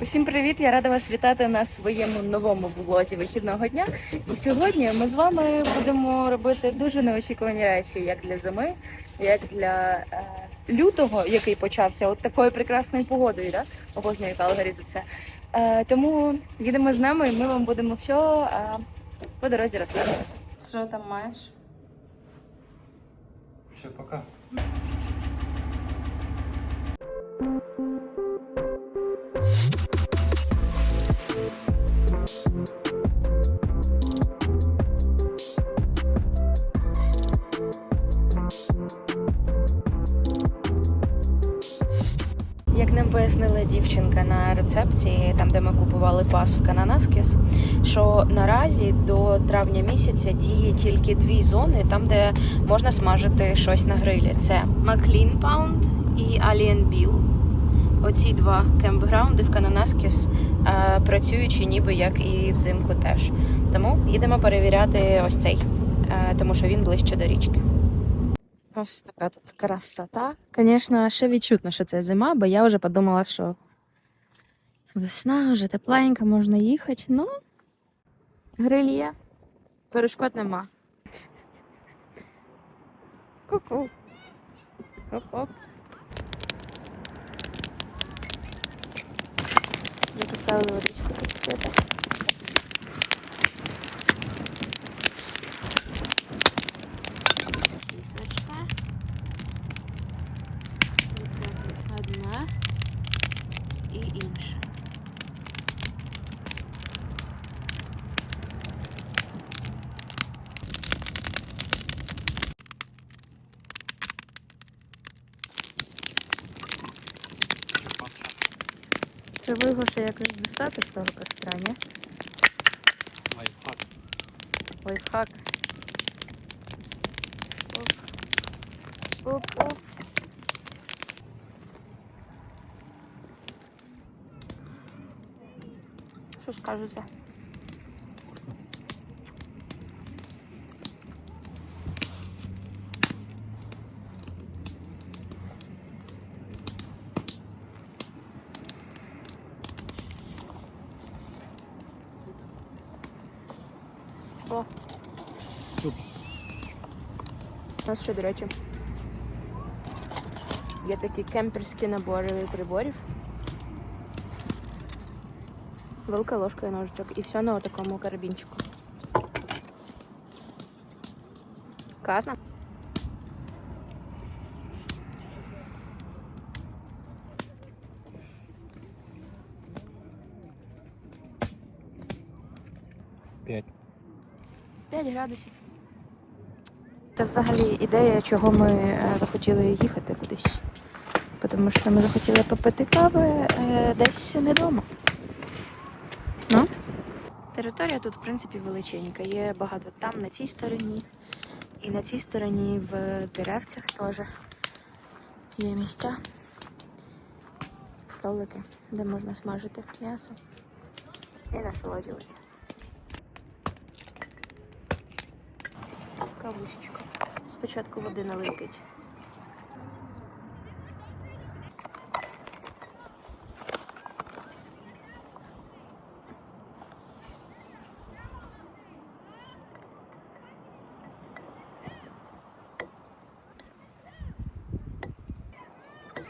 Усім привіт! Я рада вас вітати на своєму новому влозі вихідного дня. І сьогодні ми з вами будемо робити дуже неочікувані речі, як для зими, як для е, лютого, який почався от такою прекрасною погодою. Да? Обожнюю Калгарі за це. Е, тому їдемо з нами, і ми вам будемо все е, по дорозі розказувати. Що там маєш? Все, пока. Нам пояснила дівчинка на рецепції, там де ми купували пас в Кананаскіс, що наразі до травня місяця діє тільки дві зони, там де можна смажити щось на грилі. Це Маклін Паунд і Аліен Біл. Оці два кемпграунди в Кананаскіс е, працюючи ніби як і взимку теж. Тому їдемо перевіряти ось цей, е, тому що він ближче до річки. Ось така тут красота. Звісно, ще відчутно, що це зима, бо я вже подумала, що весна, вже тепленько, можна їхати. Ну, гриль є. Перешкод нема. Ку-ку. Оп-оп. Я поставила водичку. Сісочка. Одна і інша. Це вигоше якось достати з того костра, ні? Лайфхак. Лайфхак. Оп. Оп, оп. Що скажете? У нас ще, до речі, є такі кемперські набори приборів. Велика ложка і ножичок. І все на такому карабінчику. Класно. П'ять. 5 градусів. Це взагалі ідея, чого ми е, захотіли їхати кудись. Тому що ми захотіли попити кави е, десь не вдома. Ну? Територія тут, в принципі, величенька. Є багато там, на цій стороні. І на цій стороні в деревцях теж є місця. Столики, де можна смажити м'ясо і насолоджуватися. Кавусечка. Спочатку води наликать.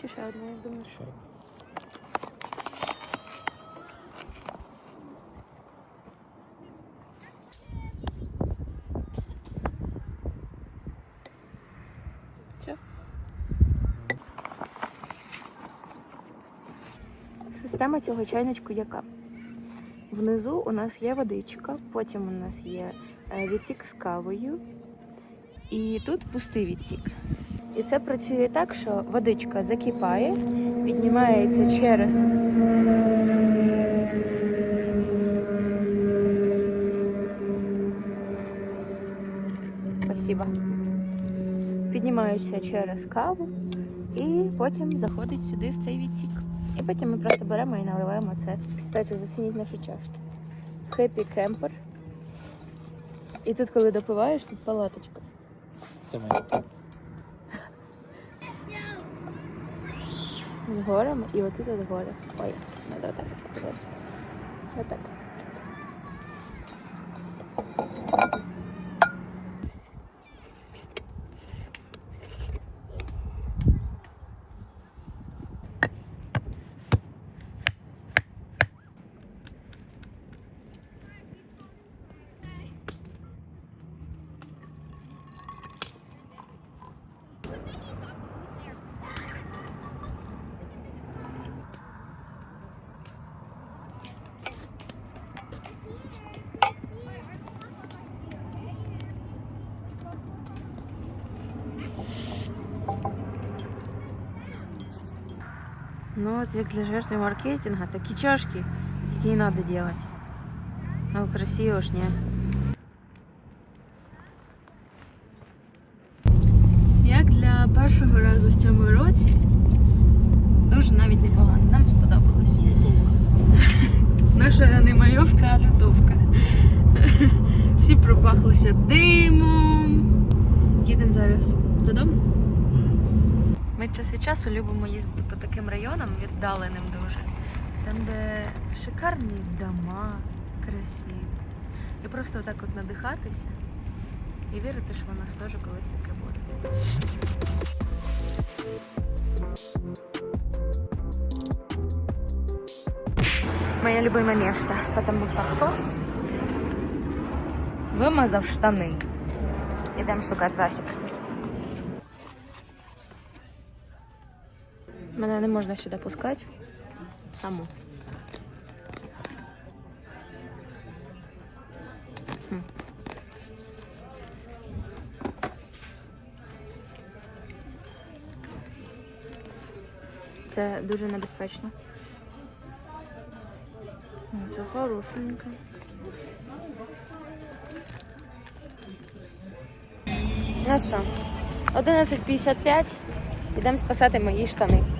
Чи ще одна, я думаю. Ще. Система цього чайничку яка? Внизу у нас є водичка, потім у нас є е, відсік з кавою, і тут пустий відсік. І це працює так, що водичка закипає, піднімається через. Спасибо. Піднімається через каву і потім заходить сюди в цей відсік. І потім ми просто беремо і наливаємо це. Кстати, зацініть нашу чашку. Happy Camper. І тут, коли допиваєш, тут палаточка. Це моє. З горами і отут от гори. Ой, надо так. Отак. Ну вот як для жертвы маркетинга, такі чашки тільки не надо делать. Ну, красиво ж, ні. Як для першого разу в цьому році, дуже навіть непогано, нам сподобалось. Наша не майовка, а лютовка. Всі пропахлися димом. Їдемо зараз додому. Ми час від часу любимо їздити по таким районам, віддаленим дуже. Там, де шикарні дома, красиві. І просто отак от надихатися і вірити, що у нас теж колись таке буде. Моє любиме місце, тому що хтось вимазав штани. Ідемо шукати засіб. Мене не можна сюди пускати. Саму. Хм. Це дуже небезпечно. Це хорошенько. Ну що, 11.55. Йдемо спасати мої штани.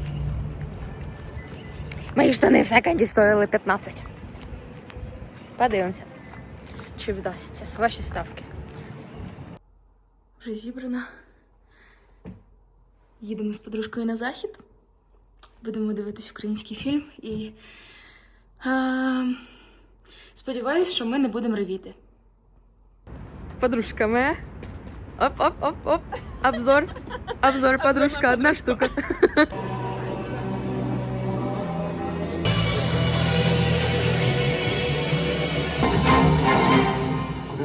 Мої штани в секонді стоїли 15. Подивимося, чи вдасться. Ваші ставки. Вже зібрана. Їдемо з подружкою на захід. Будемо дивитись український фільм і. А, сподіваюсь, що ми не будемо ревіти. Подружками. Оп-оп-оп-оп. Обзор. Обзор, подружка, одна штука.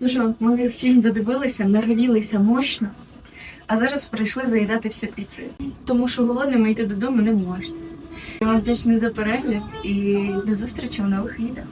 Ну що, ми фільм додивилися, нарвілися мощно, а зараз прийшли заїдати всю піцу. Тому що голодними йти додому не можна. Я вам вдячний за перегляд і до зустрічі в нових відео.